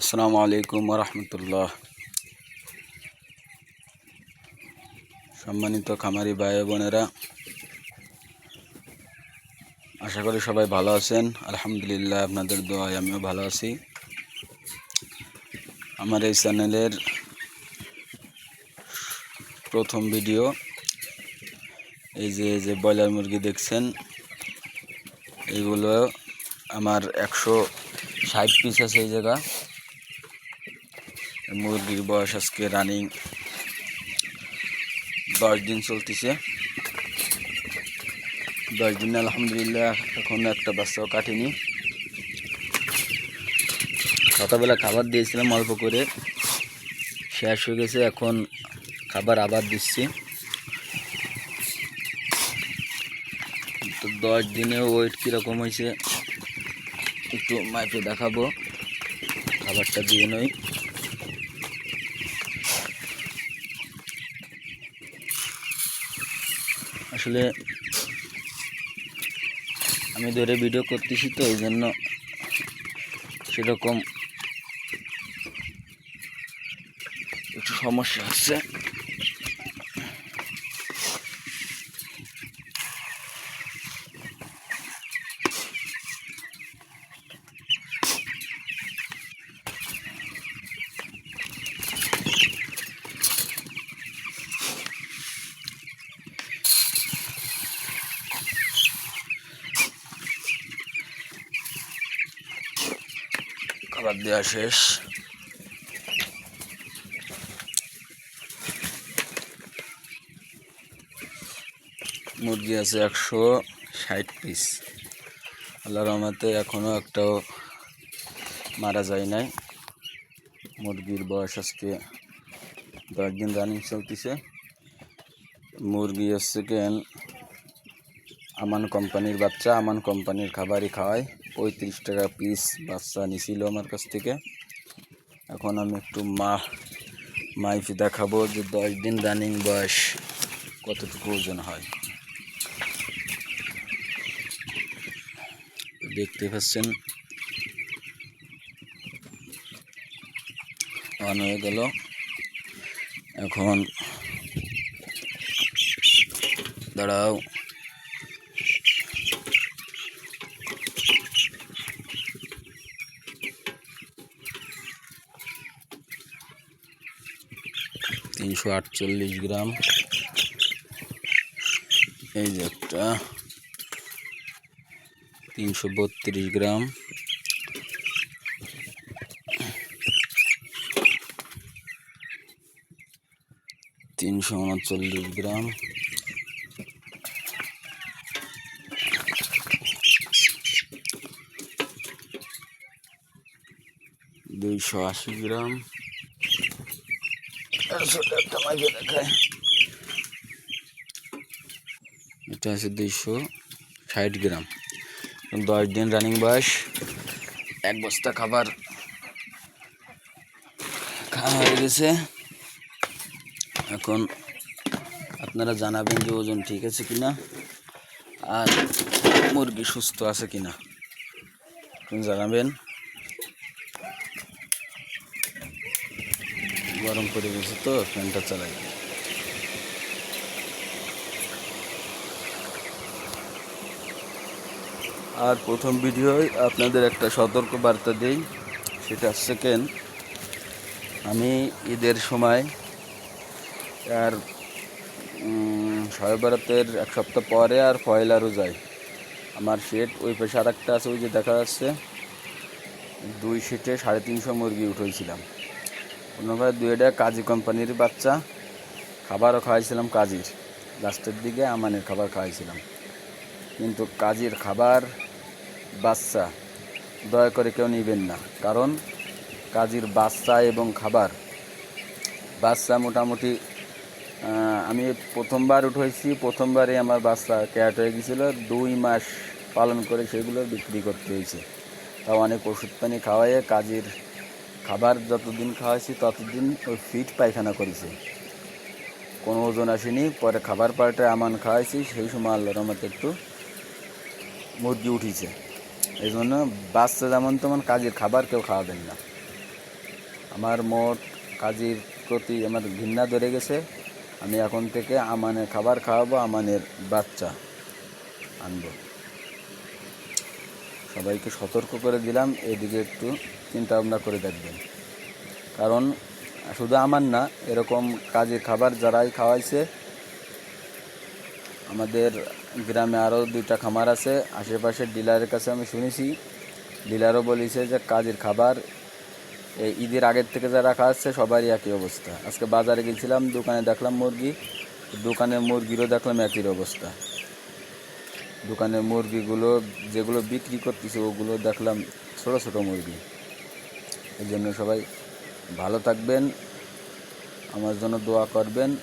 আসসালামু আলাইকুম রহমতুল্লাহ সম্মানিত খামারি ভাই বোনেরা, আশা করি সবাই ভালো আছেন। আলহামদুলিল্লাহ, আপনাদের দোয়ায় আমিও ভালো আছি। আমার এই চ্যানেলের প্রথম ভিডিও, এই যে যে ব্রয়লার মুরগি দেখছেন, এইগুলো আমার একশো ষাট পিস আছে এই জায়গা। মুরগির বয়স আজকে রানিং দশ দিন চলতেছে। দশ দিন আলহামদুলিল্লাহ এখন একটা বাচ্চাও কাটেনি। সকালবেলা খাবার দিয়েছিলাম অল্প করে। শেষ হয়ে গেছে, এখন খাবার আবার দিচ্ছি। তো দশ দিনে ওয়েট কীরকম হয়েছে একটু মাইপে দেখাবো। খাবারটা দিয়ে নই আসলে আমি ধরে ভিডিও করতেছি তো এই জন্য সেরকম একটু সমস্যা হচ্ছে। খাবার দেওয়া শেষ। মুরগি আছে একশো ষাট পিস। আল্লাহ রহমতে এখনও একটাও মারা যায় নাই। মুরগির বয়স আজকে দশ দিন রানিং চলতেছে। মুরগি হচ্ছে কেন আমান কোম্পানির বাচ্চা, আমান কোম্পানির খাবারই খাওয়ায় পঁয়ত্রিশ টাকা পিস বাচ্চা নিছিল আমার কাছ থেকে। এখন আমি একটু মা, মাইফি খাব যে দশ দিন রানিং বয়স কতটুকু ওজন হয়। দেখতে পাচ্ছেন? অন হয়ে গেল। এখন দাঁড়াও। তিনশো আটচল্লিশ গ্রাম। এই যে একটা। তিনশো বত্রিশ গ্রাম। তিনশো উনচল্লিশ গ্রাম। দুইশো আশি গ্রাম। এটা আছে দুইশো ষাট গ্রাম। দশ দিন রানিং বয়স, এক বস্তা খাবার খাওয়া হয়ে গেছে। এখন আপনারা জানাবেন যে ওজন ঠিক আছে কিনা, আর মুরগি সুস্থ আছে কিনা। জানাবেন। গরম করে গেছে তো, ফ্যানটা চালাই। আর প্রথম ভিডিওয় আপনাদের একটা সতর্ক বার্তা দিই, সেটা সেকেন্ড আমি ঈদের সময় আর বারাতের এক সপ্তাহ পরে আর পয়লারও যাই আমার শেড ওই পাশে আর একটা আছে, ওই যে দেখা যাচ্ছে, দুই শিটে সাড়ে তিনশো মুরগি উঠেছিলাম অন্যভাবে দুইটা কাজী কোম্পানির বাচ্চা। খাবারও খাওয়াইছিলাম কাজীর। লাস্টের দিকে আমানের খাবার খাওয়াইছিলাম। কিন্তু কাজীর খাবার বাচ্চা, দয়া করে কেউ নেবেন না। কারণ কাজীর বাচ্চা এবং খাবার, বাচ্চা মোটামুটি আমি প্রথমবার উঠেছি প্রথমবারে আমার বাচ্চা ক্যাট হয়ে গেছিল। দুই মাস পালন করে সেগুলো বিক্রি করতে হয়েছে। তাও অনেক ওষুধ পানি খাওয়াইয়ে কাজের খাবার যতদিন খাওয়াইছি, ততদিন ওই ফিট পায়খানা করেছে। কোনো ওজন আসেনি, পরে খাবার পাল্টে আমান খাওয়াইছি, সেই সময় আল্লাহ রহমতে একটু মুরগি উঠিছে। এই জন্য বাচ্চা যেমন তেমন কাজের খাবার কেউ খাওয়াবেন না। আমার মোট কাজের প্রতি আমার ঘৃণা ধরে গেছে, আমি এখন থেকে আমানের খাবার খাওয়াবো, আমানের বাচ্চা আনব। সবাইকে সতর্ক করে দিলাম, এদিকে একটু চিন্তা ভাবনা করে দেখবেন। কারণ শুধু আমার না, এরকম কাজের খাবার যারাই খাওয়াইছে, আমাদের গ্রামে আরও দুইটা খামার আছে, আশেপাশের ডিলারের কাছে আমি শুনেছি। ডিলারও বলেছে যে কাজের খাবার, এই ঈদের আগের থেকে যারা খাওয়াচ্ছে সবারই একই অবস্থা। আজকে বাজারে গেছিলাম, দোকানে দেখলাম মুরগি, দোকানের মুরগিরও দেখলাম একই অবস্থা। দোকানের মুরগিগুলো, যেগুলো বিক্রি করতেছে, ওগুলো দেখলাম ছোট ছোট মুরগি। এই জন্য সবাই ভালো থাকবেন, আমার জন্য দোয়া করবেন।